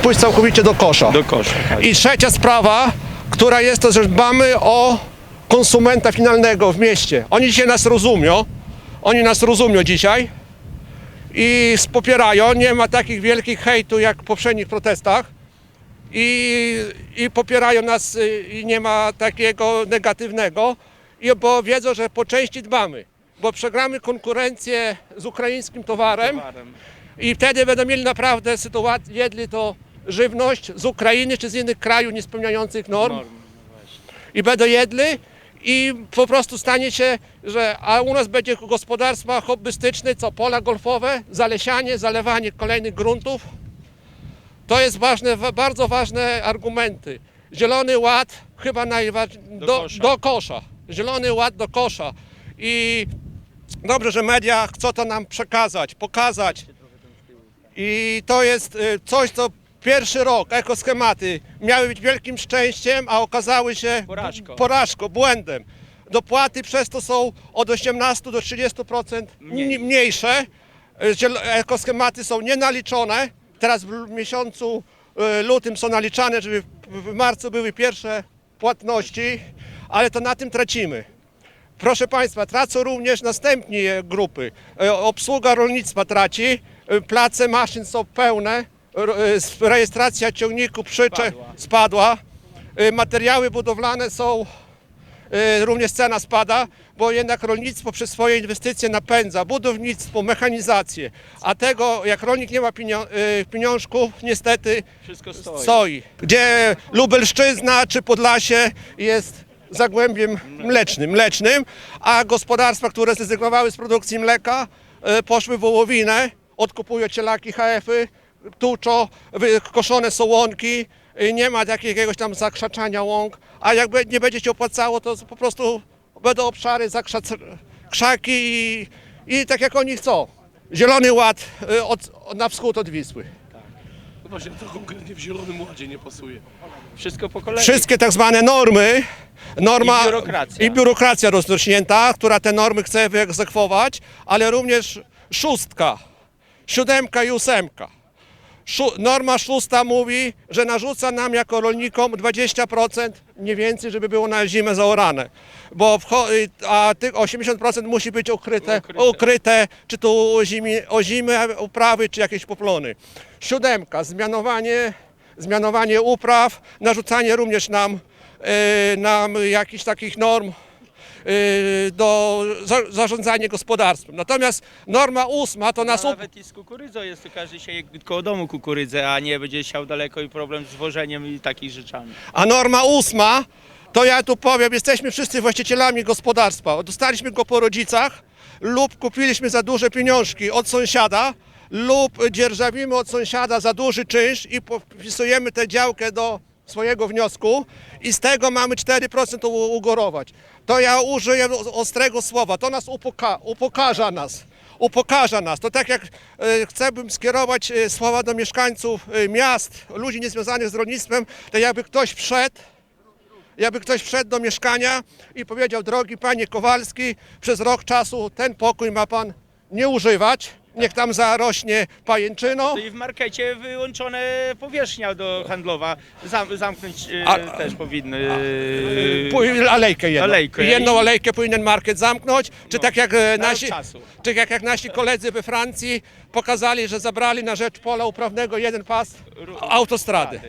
pójść całkowicie do kosza. Do kosza. Tak. I trzecia sprawa, która jest to, że dbamy o konsumenta finalnego w mieście. Oni dzisiaj nas rozumią. Oni nas rozumią dzisiaj i popierają. Nie ma takich wielkich hejtu jak w poprzednich protestach. I, i popierają nas y, i nie ma takiego negatywnego, i, bo wiedzą, że po części dbamy, bo przegramy konkurencję z ukraińskim towarem i wtedy będą mieli naprawdę sytuację, jedli to żywność z Ukrainy czy z innych krajów niespełniających norm i będą jedli i po prostu stanie się, że a u nas będzie gospodarstwa hobbystyczne, co pola golfowe, zalesianie, zalewanie kolejnych gruntów. To jest ważne, wa- bardzo ważne argumenty. Zielony Ład chyba najważniejszy do, do, kosza. kosza. Zielony Ład do kosza. I dobrze, że media chcą to nam przekazać, pokazać. I to jest y, coś, co pierwszy rok ekoschematy miały być wielkim szczęściem, a okazały się Porażką. porażką, błędem. Dopłaty przez to są od 18 do 30% Mniej. mniej. mniejsze. Ziel- Ekoschematy są nienaliczone. Teraz w miesiącu y, lutym są naliczane, żeby w- w marcu były pierwsze płatności, ale to na tym tracimy. Proszę Państwa, tracą również następni e, grupy. E, Obsługa rolnictwa traci, e, place maszyn są pełne, e, rejestracja ciągników przycze Spadła. spadła, E, materiały budowlane są, e, również cena spada, bo jednak rolnictwo przez swoje inwestycje napędza budownictwo, mechanizację, a tego jak rolnik nie ma e, pieniążków, niestety Wszystko stoi. stoi. Gdzie Lubelszczyzna czy Podlasie jest zagłębiem mlecznym, mlecznym, a gospodarstwa, które zrezygnowały z produkcji mleka, e, poszły w wołowinę, odkupują cielaki HF-y, tuczo, wy- koszone są łąki, e, nie ma jakiegoś tam zakrzaczania łąk, a jak nie będzie się opłacało, to po prostu będą obszary, zakrzac- krzaki i, i tak jak oni chcą. Zielony Ład e, od, na wschód od Wisły. No Właśnie to konkretnie w Zielonym Ładzie nie pasuje. Wszystko po kolei. wszystkie tak zwane normy, norma I biurokracja. i biurokracja rozrośnięta, która te normy chce wyegzekwować, ale również szóstka, siódemka i ósemka. Norma szósta mówi, że narzuca nam jako rolnikom 20% mniej więcej, żeby było na zimę zaorane. Bo y, a tych 80% musi być ukryte, Ukryte. ukryte czy to o zimie, o zimę uprawy, czy jakieś poplony. Siódemka, zmianowanie, zmianowanie upraw, narzucanie również nam, y, nam jakichś takich norm do za, zarządzania gospodarstwem. Natomiast norma ósma to nas No, nawet i z kukurydzą jest, to każdy sieje koło domu kukurydzę, a nie będzie siał daleko i problem z wożeniem i takich rzeczami. A norma ósma, to ja tu powiem, jesteśmy wszyscy właścicielami gospodarstwa. Dostaliśmy go po rodzicach lub kupiliśmy za duże pieniążki od sąsiada lub dzierżawimy od sąsiada za duży czynsz i wpisujemy tę działkę do swojego wniosku i z tego mamy 4% u- ugorować. To ja użyję ostrego słowa, to nas upoka, upokarza nas. Upokarza nas. To tak jak e, chcę bym skierować e, słowa do mieszkańców e, miast, ludzi niezwiązanych z rolnictwem, to jakby ktoś wszedł jakby ktoś wszedł do mieszkania i powiedział, drogi panie Kowalski, przez rok czasu ten pokój ma pan nie używać, niech tam zarośnie pajęczyno. I w markecie wyłączone powierzchnia do handlowa. Zam, zamknąć y, A- też powinny. Y, pój- Alejkę jedną. Alejkę. Jedną alejkę powinien market zamknąć. Czy no, tak jak e, nasi, czy jak, jak nasi koledzy we Francji pokazali, że zabrali na rzecz pola uprawnego jeden pas autostrady.